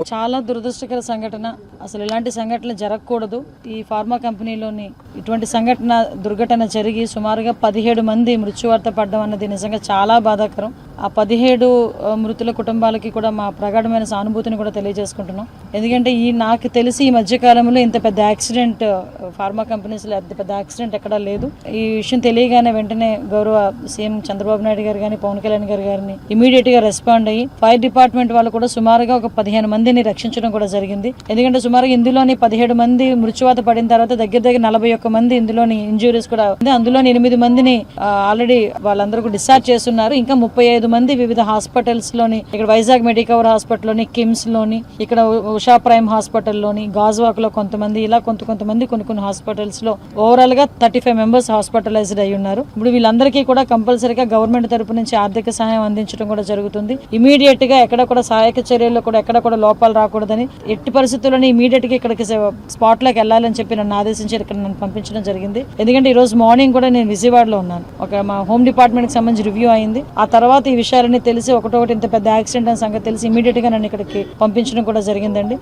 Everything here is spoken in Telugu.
చాలా దురదృష్టకర సంఘటన. అసలు ఇలాంటి సంఘటన జరగకూడదు. ఈ ఫార్మా కంపెనీలోని ఇటువంటి సంఘటన దుర్ఘటన జరిగి సుమారుగా పదిహేడు మంది మృత్యువార్త పడడం అన్నది నిజంగా చాలా బాధాకరం. ఆ పదిహేడు మృతుల కుటుంబాలకి కూడా మా ప్రగాఢమైన సానుభూతిని కూడా తెలియజేసుకుంటున్నాం. ఎందుకంటే ఈ నాకు తెలిసి ఈ మధ్యకాలంలో ఇంత పెద్ద యాక్సిడెంట్ ఫార్మా కంపెనీస్లో అంత పెద్ద యాక్సిడెంట్ ఎక్కడా లేదు. ఈ విషయం తెలియగానే వెంటనే గౌరవ సీఎం చంద్రబాబు నాయుడు గారు కానీ పవన్ కళ్యాణ్ గారు గారిని ఇమీడియట్గా రెస్పాండ్ అయ్యి ఫైర్ డిపార్ట్మెంట్ వాళ్ళు కూడా సుమారుగా ఒక పదిహేను మందిని రక్షించడం కూడా జరిగింది. ఎందుకంటే సుమారుగా ఇందులోని పదిహేడు మంది మృత్యువాత పడిన తర్వాత దగ్గర దగ్గర నలభై ఒక్క మంది ఇందులోని ఇంజురీస్ కూడా ఉంది. అందులో ఎనిమిది మందిని ఆల్రెడీ వాళ్ళందరూ డిశ్చార్జ్ చేస్తున్నారు. ఇంకా ముప్పై ఐదు మంది వివిధ హాస్పిటల్స్లోని ఇక్కడ వైజాగ్ మెడికవర్ హాస్పిటల్లోని కిమ్స్లోని ఇక్కడ ఉషా ప్రైమ్ హాస్పిటల్లోని గాజువాక్లో కొంతమంది ఇలా కొంత కొంతమంది కొన్ని కొన్ని హాస్పిటల్స్లో ఓవరాల్గా థర్టీ ఫైవ్ మెంబర్స్ హాస్పిటలైజ్డ్ అయి ఉన్నారు. ఇప్పుడు వీళ్ళందరికీ కూడా కంపల్సరీగా గవర్నమెంట్ తరపు నుంచి ఆర్థిక సహాయం అందించడం కూడా జరుగుతుంది. ఇమీడియట్గా ఎక్కడ కూడా సహాయక చర్యల్లో కూడా ఎక్కడ కూడా లోపాలు రాకూడదని ఎట్టి పరిస్థితుల్లోనే ఇమీడియట్గా ఇక్కడికి స్పాట్లోకి వెళ్ళాలని చెప్పి నన్ను ఆదేశించి ఇక్కడ నన్ను పంపించడం జరిగింది. ఎందుకంటే ఈ రోజు మార్నింగ్ కూడా నేను విజయవాడలో ఉన్నాను. ఒక మా హోమ్ డిపార్ట్మెంట్కి సంబంధించి రివ్యూ అయింది. ఆ తర్వాత ఈ విషయాలన్నీ తెలిసి ఒకటొకటి ఇంత పెద్ద యాక్సిడెంట్ అనే సంగతి తెలిసి ఇమీడియట్గా నన్ను ఇక్కడికి పంపించడం కూడా జరిగిందండి.